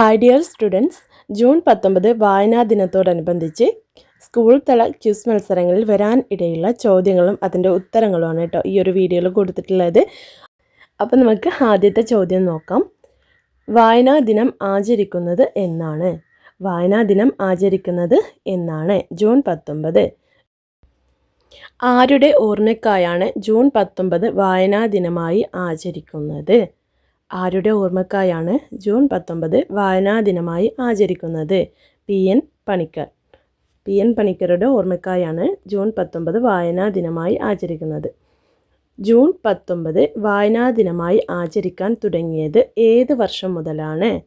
Hi dear students June പത്തൊമ്പത് വായനാ ദിനത്തോടനുബന്ധിച്ച് സ്കൂൾ തല ക്യൂസ് മത്സരങ്ങളിൽ വരാൻ ഇടയുള്ള ചോദ്യങ്ങളും അതിന്റെ ഉത്തരങ്ങളുമാണ് കേട്ടോ ഈ ഒരു വീഡിയോയിൽ കൊടുത്തിട്ടുള്ളത്. അപ്പോൾ നമുക്ക് ആദ്യത്തെ ചോദ്യം നോക്കാം. വായനാ ദിനം ആചരിക്കുന്നത് എന്നാണ്. വായനാ ദിനം ആചരിക്കുന്നത് എന്നാണ്. ജൂൺ പത്തൊമ്പത്. ആരുടെ ഓർമ്മക്കായാണ് ജൂൺ പത്തൊമ്പത് വായനാ ദിനമായി ആചരിക്കുന്നത്? ആരുടെ ഓർമ്മക്കായാണ് ജൂൺ പത്തൊമ്പത് വായനാ ദിനമായി ആചരിക്കുന്നത്? P. N. Panicker. P. N. പണിക്കരുടെ ഓർമ്മക്കായാണ് ജൂൺ പത്തൊമ്പത് വായനാ ദിനമായി ആചരിക്കുന്നത്. ജൂൺ പത്തൊമ്പത് വായനാ ദിനമായി ആചരിക്കാൻ തുടങ്ങിയത് ഏത് വർഷം മുതലാണ്?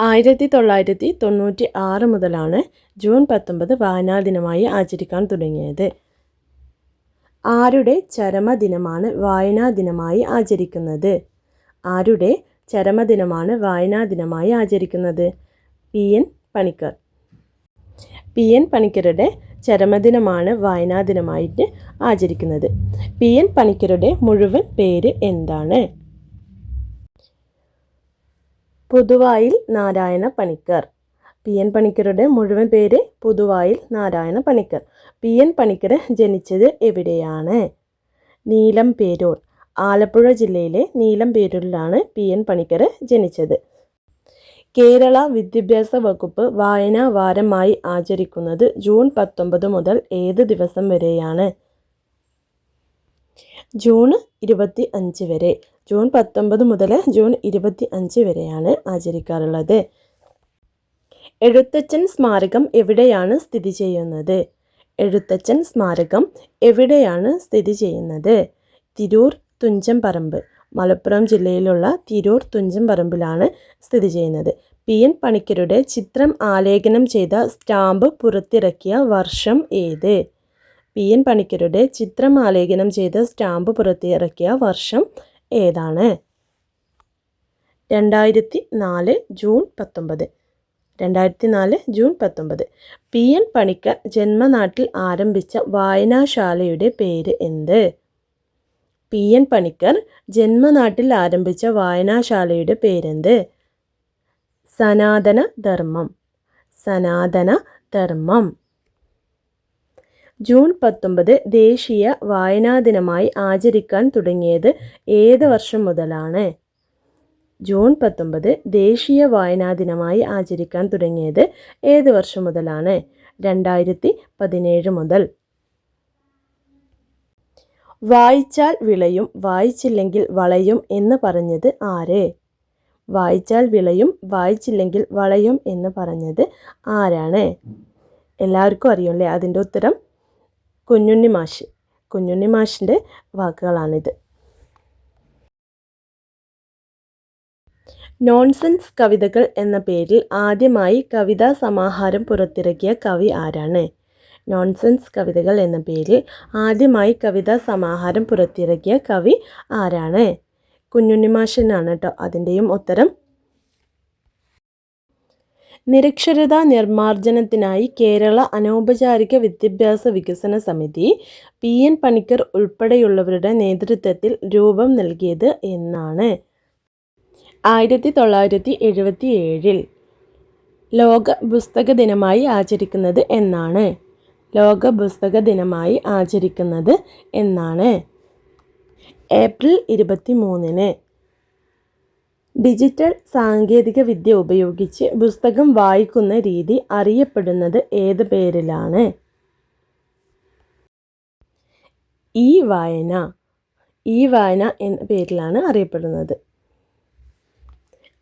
ആയിരത്തി തൊള്ളായിരത്തി തൊണ്ണൂറ്റി ആറ് മുതലാണ് ജൂൺ പത്തൊമ്പത് വായനാ ദിനമായി ആചരിക്കാൻ തുടങ്ങിയത്. ആരുടെ ചരമദിനമാണ് വായനാ ദിനമായി ആചരിക്കുന്നത്? ആരുടെ ചരമദിനമാണ് വായനാ ദിനമായി ആചരിക്കുന്നത്? P. N. Panicker. P. N. പണിക്കരുടെ ചരമദിനമാണ് വായനാ ദിനമായിട്ട് ആചരിക്കുന്നത്. പി. എൻ. പണിക്കരുടെ മുഴുവൻ പേര് എന്താണ്? പുതുവായിൽ നാരായണ പണിക്കർ. പി. എൻ. പണിക്കരുടെ മുഴുവൻ പേര് പുതുവായിൽ നാരായണ പണിക്കർ. പി. എൻ. പണിക്കർ ജനിച്ചത് എവിടെയാണ്? നീലം പേരൂർ. ആലപ്പുഴ ജില്ലയിലെ നീലംപേരൂരിലാണ് പി എൻ പണിക്കർ ജനിച്ചത്. കേരള വിദ്യാഭ്യാസ വകുപ്പ് വായനാ വാരമായി ആചരിക്കുന്നത് ജൂൺ പത്തൊമ്പത് മുതൽ ഏത് ദിവസം വരെയാണ്? ജൂൺ ഇരുപത്തി അഞ്ച് വരെ. ജൂൺ പത്തൊമ്പത് മുതൽ ജൂൺ ഇരുപത്തി അഞ്ച് വരെയാണ് ആചരിക്കാറുള്ളത്. എഴുത്തച്ഛൻ സ്മാരകം എവിടെയാണ് സ്ഥിതി ചെയ്യുന്നത്? എഴുത്തച്ഛൻ സ്മാരകം എവിടെയാണ് സ്ഥിതി ചെയ്യുന്നത്? തിരൂർ തുഞ്ചംപറമ്പ് മലപ്പുറം ജില്ലയിലുള്ള തിരൂർ തുഞ്ചംപറമ്പിലാണ് സ്ഥിതി ചെയ്യുന്നത്. പി. എൻ. പണിക്കരുടെ ചിത്രം ആലേഖനം ചെയ്ത സ്റ്റാമ്പ് പുറത്തിറക്കിയ വർഷം ഏത്? പി. എൻ. പണിക്കരുടെ ചിത്രം ആലേഖനം ചെയ്ത സ്റ്റാമ്പ് പുറത്തിറക്കിയ വർഷം ഏതാണ്? രണ്ടായിരത്തി നാല് ജൂൺ പത്തൊമ്പത്. രണ്ടായിരത്തി നാല് ജൂൺ പത്തൊമ്പത്. പി. എൻ. പണിക്കർ ജന്മനാട്ടിൽ ആരംഭിച്ച വായനാശാലയുടെ പേര് എന്ത്? പി. എൻ. പണിക്കർ ജന്മനാട്ടിൽ ആരംഭിച്ച വായനാശാലയുടെ പേരെന്ത്? സനാതന ധർമ്മം സനാതന ധർമ്മം ജൂൺ പത്തൊമ്പത് ദേശീയ വായനാ ദിനമായി ആചരിക്കാൻ തുടങ്ങിയത് ഏത് വർഷം മുതലാണ്? ജൂൺ പത്തൊമ്പത് ദേശീയ വായനാ ദിനമായി ആചരിക്കാൻ തുടങ്ങിയത് ഏത് വർഷം മുതലാണ്? രണ്ടായിരത്തി പതിനേഴ് മുതൽ. വായിച്ചാൽ വിളയും വായിച്ചില്ലെങ്കിൽ വളയും എന്ന് പറഞ്ഞത് ആര്? വായിച്ചാൽ വിളയും വായിച്ചില്ലെങ്കിൽ വളയും എന്ന് പറഞ്ഞത് ആരാണ്? എല്ലാവർക്കും അറിയുമല്ലേ അതിന്റെ ഉത്തരം? കുഞ്ഞുണ്ണി മാഷ്. കുഞ്ഞുണ്ണി മാഷിന്റെ വാക്കുകളാണിത്. നോൺസെൻസ് കവിതകൾ എന്ന പേരിൽ ആദ്യമായി കവിതാ സമാഹാരം പുറത്തിറക്കിയ കവി ആരാണ്? നോൺസെൻസ് കവിതകൾ എന്ന പേരിൽ ആദ്യമായി കവിതാ സമാഹാരം പുറത്തിറക്കിയ കവി ആരാണ്? കുഞ്ഞുണ്ണിമാഷനാണ് കേട്ടോ അതിന്റെയും ഉത്തരം. നിരക്ഷരതാ നിർമ്മാർജനത്തിനായി കേരള അനൗപചാരിക വിദ്യാഭ്യാസ വികസന സമിതി പി. എൻ. പണിക്കർ ഉൾപ്പെടെയുള്ളവരുടെ നേതൃത്വത്തിൽ രൂപം നൽകിയത് എന്നാണ്. ആയിരത്തി തൊള്ളായിരത്തി എഴുപത്തി ഏഴിൽ ലോക പുസ്തക ദിനമായി ആചരിക്കുന്നത് എന്നാണ്. ലോക പുസ്തക ദിനമായി ആചരിക്കുന്നത് എന്നാണ്. ഏപ്രിൽ ഇരുപത്തി മൂന്നിന് ഡിജിറ്റൽ സാങ്കേതിക വിദ്യ ഉപയോഗിച്ച് പുസ്തകം വായിക്കുന്ന രീതി അറിയപ്പെടുന്നത് ഏത് പേരിലാണ്? ഈ വായന. ഈ വായന എന്ന പേരിലാണ് അറിയപ്പെടുന്നത്.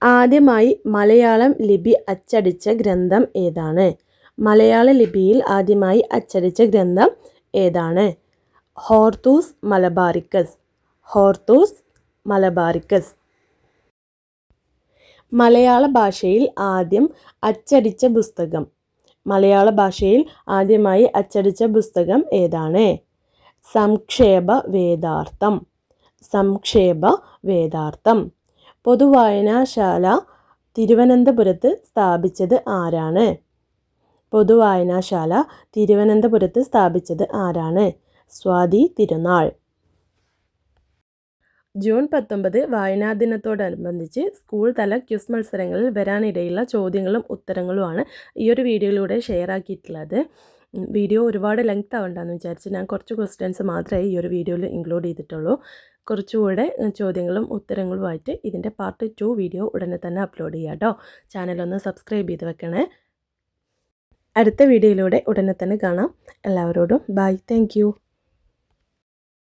ആദ്യമായി മലയാളം ലിപി അച്ചടിച്ച ഗ്രന്ഥം ഏതാണ്? മലയാള ലിപിയിൽ ആദ്യമായി അച്ചടിച്ച ഗ്രന്ഥം ഏതാണ്? ഹോർത്തൂസ് മലബാറിക്കസ് ഹോർത്തൂസ് മലബാറിക്കസ് മലയാള ഭാഷയിൽ ആദ്യം അച്ചടിച്ച പുസ്തകം. മലയാള ഭാഷയിൽ ആദ്യമായി അച്ചടിച്ച പുസ്തകം ഏതാണ്? സംക്ഷേപ വേദാർത്ഥം. സംക്ഷേപ വേദാർത്ഥം. പൊതുവായനാശാല തിരുവനന്തപുരത്ത് സ്ഥാപിച്ചത് ആരാണ്? പൊതുവായനാശാല തിരുവനന്തപുരത്ത് സ്ഥാപിച്ചത് ആരാണ്? സ്വാതി തിരുനാൾ. ജൂൺ പത്തൊമ്പത് വായനാ ദിനത്തോടനുബന്ധിച്ച് സ്കൂൾ തല ക്യുസ് മത്സരങ്ങളിൽ വരാനിടയുള്ള ചോദ്യങ്ങളും ഉത്തരങ്ങളുമാണ് ഈ ഒരു വീഡിയോയിലൂടെ ഷെയർ ആക്കിയിട്ടുള്ളത്. വീഡിയോ ഒരുപാട് ലെങ്ത് ആവണ്ടെന്ന് വിചാരിച്ച് ഞാൻ കുറച്ച് ക്വസ്റ്റ്യൻസ് മാത്രമേ ഈ ഒരു വീഡിയോയിൽ ഇൻക്ലൂഡ് ചെയ്തിട്ടുള്ളൂ. കുറച്ചുകൂടെ ചോദ്യങ്ങളും ഉത്തരങ്ങളുമായിട്ട് ഇതിന്റെ പാർട്ട് ടു വീഡിയോ ഉടനെ തന്നെ അപ്ലോഡ് ചെയ്യാം കേട്ടോ ചാനലൊന്ന് സബ്സ്ക്രൈബ് ചെയ്ത് വെക്കണേ. അടുത്ത വീഡിയോയിലൂടെ ഉടനെ തന്നെ കാണാം. എല്ലാവരോടും ബൈ താങ്ക്